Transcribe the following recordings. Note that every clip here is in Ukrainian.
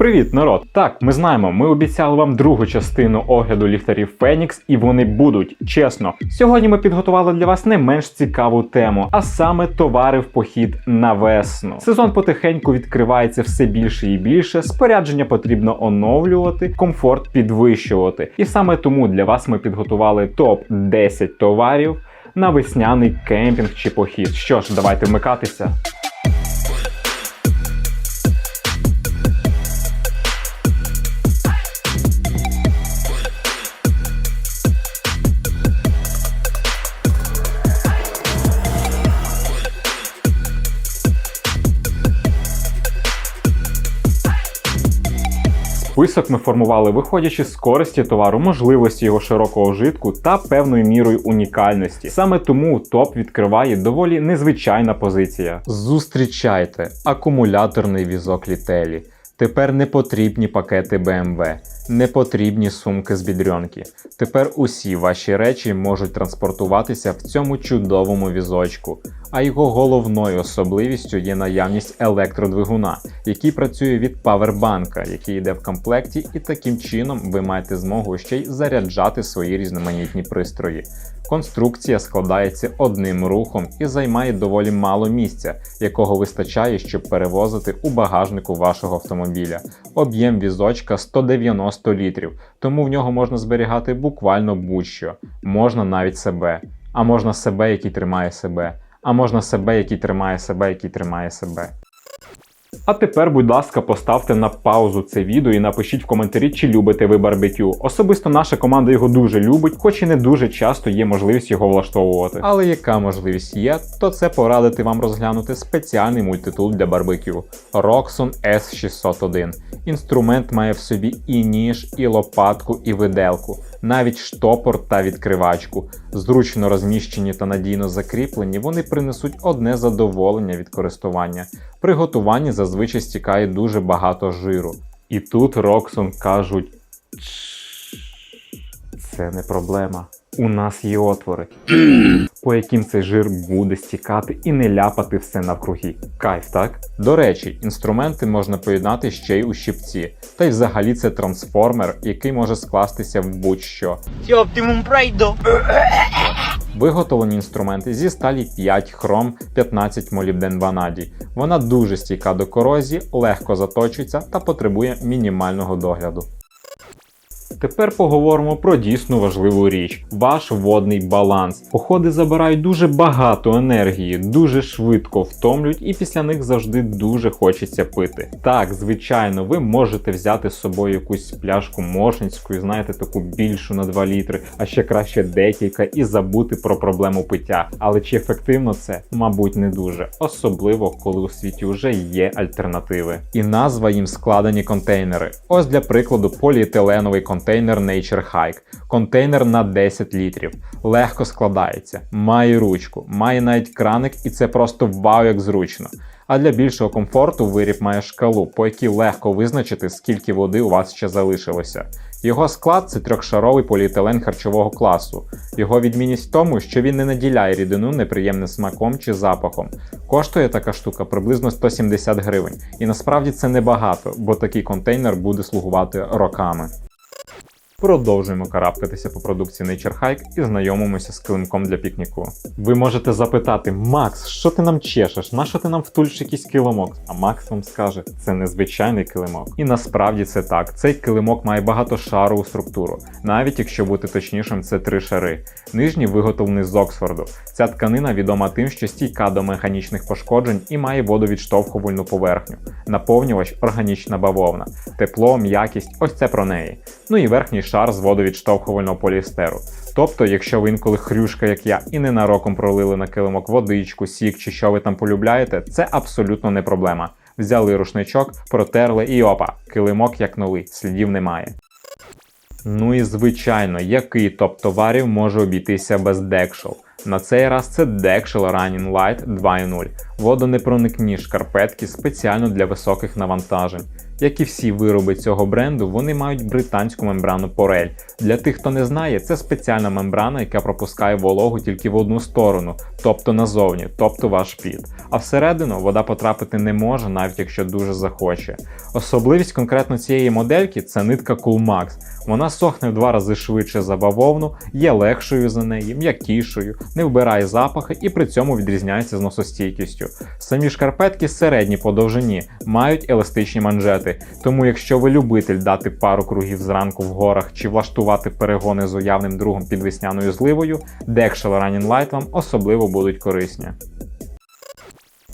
Привіт, народ! Так, ми знаємо, ми обіцяли вам другу частину огляду ліхтарів Фенікс, і вони будуть, чесно. Сьогодні ми підготували для вас не менш цікаву тему, а саме товари в похід на весну. Сезон потихеньку відкривається все більше і більше. Спорядження потрібно оновлювати, комфорт підвищувати. І саме тому для вас ми підготували топ 10 товарів на весняний кемпінг чи похід. Що ж, давайте вмикатися. Список ми формували виходячи з користі товару, можливості його широкого вжитку та певною мірою унікальності. Саме тому топ відкриває доволі незвичайна позиція. Зустрічайте акумуляторний візок літелі. Тепер не потрібні пакети BMW, не потрібні сумки з бідрьонки. Тепер усі ваші речі можуть транспортуватися в цьому чудовому візочку. А його головною особливістю є наявність електродвигуна, який працює від павербанка, який йде в комплекті, і таким чином ви маєте змогу ще й заряджати свої різноманітні пристрої. Конструкція складається одним рухом і займає доволі мало місця, якого вистачає, щоб перевозити у багажнику вашого автомобіля. Об'єм візочка 190 літрів, тому в нього можна зберігати буквально будь-що. Можна навіть себе, а можна себе, який тримає себе, а можна себе, який тримає себе, який тримає себе. А тепер, будь ласка, поставте на паузу це відео і напишіть в коментарі, чи любите ви барбекю. Особисто наша команда його дуже любить, хоч і не дуже часто є можливість його влаштовувати. Але яка можливість є, то це порадити вам розглянути спеціальний мультитул для барбекю Roxon S601. Інструмент має в собі і ніж, і лопатку, і виделку, навіть штопор та відкривачку. Зручно розміщені та надійно закріплені, вони принесуть одне задоволення від користування. При готуванні зазвичай стікає дуже багато жиру. І тут Роксон кажуть: це не проблема. У нас є отвори, по яким цей жир буде стікати і не ляпати все навкруги. Кайф, так? До речі, інструменти можна поєднати ще й у щипці. Та й взагалі це трансформер, який може скластися в будь-що. Optimum Pride. Виготовлені інструменти зі сталі 5 хром 15 молібден ванадій. Вона дуже стійка до корозії, легко заточується та потребує мінімального догляду. Тепер поговоримо про дійсно важливу річ ваш водний баланс. Походи забирають дуже багато енергії, дуже швидко втомлюють, і після них завжди дуже хочеться пити. Так, звичайно, ви можете взяти з собою якусь пляшку моршинської, знаєте, таку більшу на 2 літри, а ще краще декілька, і забути про проблему пиття. Але чи ефективно це? Мабуть, не дуже, особливо коли у світі вже є альтернативи. І назва їм складені контейнери. Ось для прикладу поліетиленовий контейнер Nature Hike. Контейнер на 10 літрів. Легко складається, має ручку, має навіть краник, і це просто вау як зручно. А для більшого комфорту виріб має шкалу, по якій легко визначити, скільки води у вас ще залишилося. Його склад це трьохшаровий поліетилен харчового класу. Його відмінність в тому, що він не наділяє рідину неприємним смаком чи запахом. Коштує така штука приблизно 170 гривень. І насправді це небагато, бо такий контейнер буде слугувати роками. Продовжуємо карабкатися по продукції Nature Hike і знайомимося з килимком для пікніку. Ви можете запитати, Макс, що ти нам чешеш? Нащо ти нам втульш якийсь килимок? А Макс вам скаже, це незвичайний килимок. І насправді це так. Цей килимок має багатошарову структуру. Навіть якщо бути точнішим, це три шари. Нижній виготовлений з Оксфорду. Ця тканина відома тим, що стійка до механічних пошкоджень і має водовідштовхувальну поверхню. Наповнювач органічна бавовна. Тепло, м'якість ось це про неї. Ну і верхній шар з водовідштовхувального поліестеру. Тобто, якщо ви інколи хрюшка, як я, і ненароком пролили на килимок водичку, сік чи що ви там полюбляєте, це абсолютно не проблема. Взяли рушничок, протерли і опа, килимок як новий, слідів немає. Ну і звичайно, який топ товарів може обійтися без декшел? На цей раз це Dexel Running Light 2.0. Водонепроникні шкарпетки спеціально для високих навантажень. Як і всі вироби цього бренду, вони мають британську мембрану Порель. Для тих, хто не знає, це спеціальна мембрана, яка пропускає вологу тільки в одну сторону, тобто назовні, тобто ваш піт. А всередину вода потрапити не може, навіть якщо дуже захоче. Особливість конкретно цієї модельки це нитка Coolmax. Вона сохне в два рази швидше за бавовну, є легшою за неї, м'якішою, не вбирає запахи і при цьому відрізняється зносостійкістю. Самі шкарпетки середні по довжині, мають еластичні манжети, тому якщо ви любитель дати пару кругів зранку в горах чи влаштувати перегони з уявним другом під весняною зливою, Dexel Running Light вам особливо будуть корисні.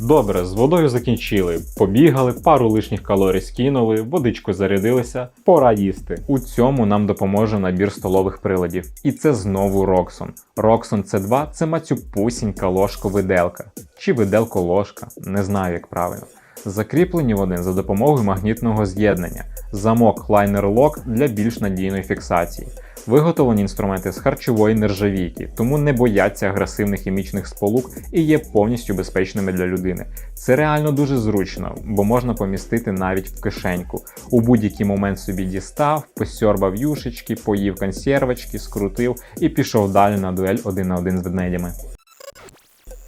Добре, з водою закінчили. Побігали, пару лишніх калорій скинули, водичку зарядилися. Пора їсти. У цьому нам допоможе набір столових приладів. І це знову Роксон. Роксон C2 це мацюпусінька ложко-виделка. Чи виделко-ложка, не знаю як правильно. Закріплені вони за допомогою магнітного з'єднання, замок Liner Lock для більш надійної фіксації. Виготовлені інструменти з харчової нержавійки, тому не бояться агресивних хімічних сполук і є повністю безпечними для людини. Це реально дуже зручно, бо можна помістити навіть в кишеньку. У будь-який момент собі дістав, посьорбав юшечки, поїв консервочки, скрутив і пішов далі на дуель один на один з ведмедями.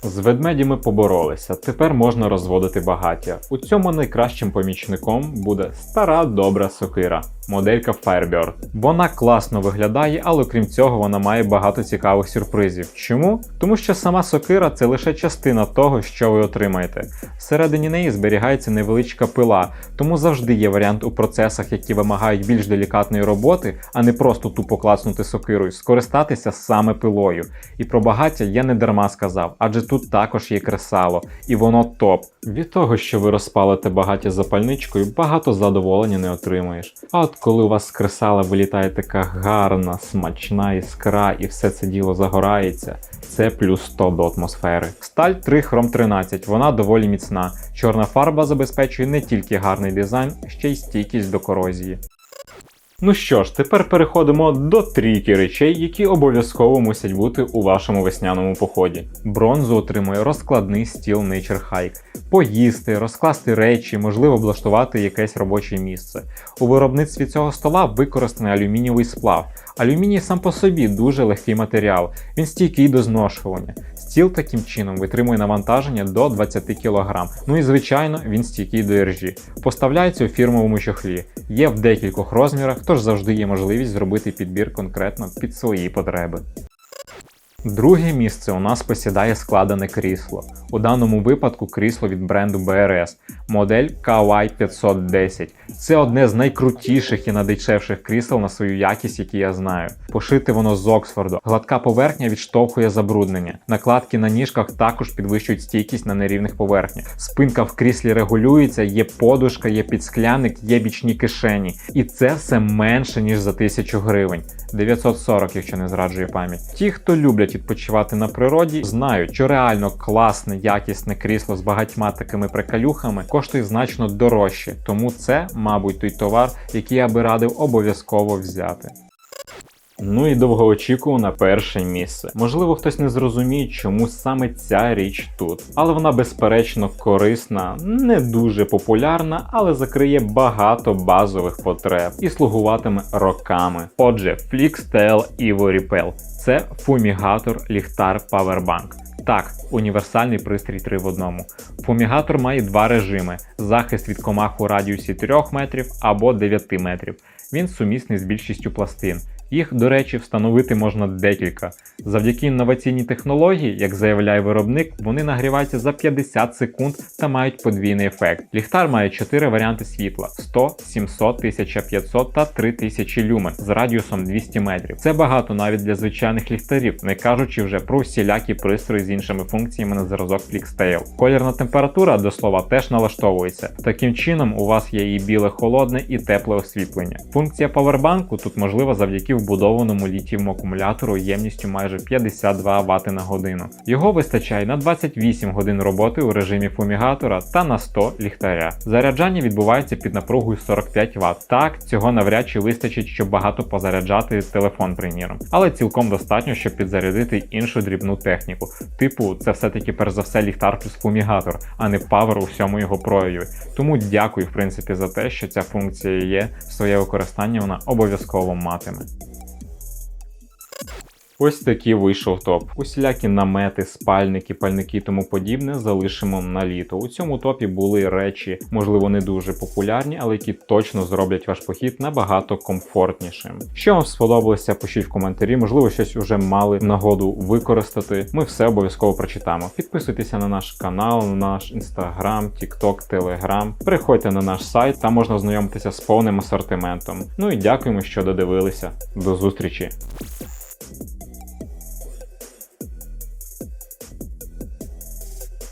З ведмедями поборолися, тепер можна розводити багаття. У цьому найкращим помічником буде стара добра сокира, моделька Firebird. Вона класно виглядає, але крім цього вона має багато цікавих сюрпризів. Чому? Тому що сама сокира це лише частина того, що ви отримаєте. Всередині неї зберігається невеличка пила, тому завжди є варіант у процесах, які вимагають більш делікатної роботи, а не просто тупо клацнути сокирою, скористатися саме пилою. І про багаття я не дарма сказав, адже тут також є кресало, і воно топ. Від того, що ви розпалите багаття запальничкою, багато задоволення не отримаєш. А от коли у вас з кресала вилітає така гарна, смачна іскра і все це діло загорається, це плюс 100 до атмосфери. Сталь 3 Chrome 13, вона доволі міцна. Чорна фарба забезпечує не тільки гарний дизайн, ще й стійкість до корозії. Ну що ж, тепер переходимо до трійки речей, які обов'язково мусять бути у вашому весняному поході. Бронзу отримує розкладний стіл Nature Hike. Поїсти, розкласти речі, можливо облаштувати якесь робоче місце. У виробництві цього стола використаний алюмінієвий сплав. Алюміній сам по собі дуже легкий матеріал, він стійкий до зношування. Стіл таким чином витримує навантаження до 20 кг. Ну і звичайно, він стійкий до іржі. Поставляється у фірмовому чохлі. Є в декількох розмірах, тож завжди є можливість зробити підбір конкретно під свої потреби. Друге місце у нас посідає складене крісло. У даному випадку крісло від бренду BRS, модель KY 510. Це одне з найкрутіших і найдешевших крісел на свою якість, які я знаю. Пошите воно з Оксфорду. Гладка поверхня відштовхує забруднення. Накладки на ніжках також підвищують стійкість на нерівних поверхнях. Спинка в кріслі регулюється, є подушка, є підскляник, є бічні кишені. І це все менше ніж за 1000 гривень. 940, якщо не зраджує пам'ять. Ті, хто люблять відпочивати на природі, знають, що реально класне, якісне крісло з багатьма такими приколюхами коштує значно дорожче, тому це, мабуть, той товар, який я би радив обов'язково взяти. Ну і довгоочікуване перше місце. Можливо, хтось не зрозуміє, чому саме ця річ тут. Але вона безперечно корисна, не дуже популярна, але закриє багато базових потреб і слугуватиме роками. Отже, FlixTel Evo Repel – це фумігатор ліхтар Powerbank. Так, універсальний пристрій 3 в одному. Фумігатор має два режими: захист від комах у радіусі 3 метрів або 9 метрів. Він сумісний з більшістю пластин. Їх, до речі, встановити можна декілька. Завдяки інноваційній технології, як заявляє виробник, вони нагріваються за 50 секунд та мають подвійний ефект. Ліхтар має 4 варіанти світла: 100, 700, 1500 та 3000 люмен з радіусом 200 метрів. Це багато навіть для звичайних ліхтарів, не кажучи вже про всілякі пристрої з іншими функціями на зразок FlixTail. Колірна температура, до слова, теж налаштовується. Таким чином, у вас є і біле холодне, і тепле освітлення. Функція павербанку тут можлива завдяки вбудованому літієвому акумулятору ємністю майже 52 Вт на годину. Його вистачає на 28 годин роботи у режимі фумігатора та на 100 ліхтаря. Заряджання відбувається під напругою 45 Вт. Так, цього навряд чи вистачить, щоб багато позаряджати телефон, приміром, але цілком достатньо, щоб підзарядити іншу дрібну техніку. Типу, це все-таки перш за все ліхтар плюс фумігатор, а не павер у всьому його прояві. Тому дякую, в принципі, за те, що ця функція є. Своє використання вона обов'язково матиме. Ось такий вийшов топ. Усілякі намети, спальники, пальники і тому подібне залишимо на літо. У цьому топі були речі, можливо, не дуже популярні, але які точно зроблять ваш похід набагато комфортнішим. Що вам сподобалося, пишіть в коментарі, можливо, щось уже мали нагоду використати. Ми все обов'язково прочитаємо. Підписуйтеся на наш канал, на наш інстаграм, тікток, телеграм. Приходьте на наш сайт, там можна ознайомитися з повним асортиментом. Ну і дякуємо, що додивилися. До зустрічі!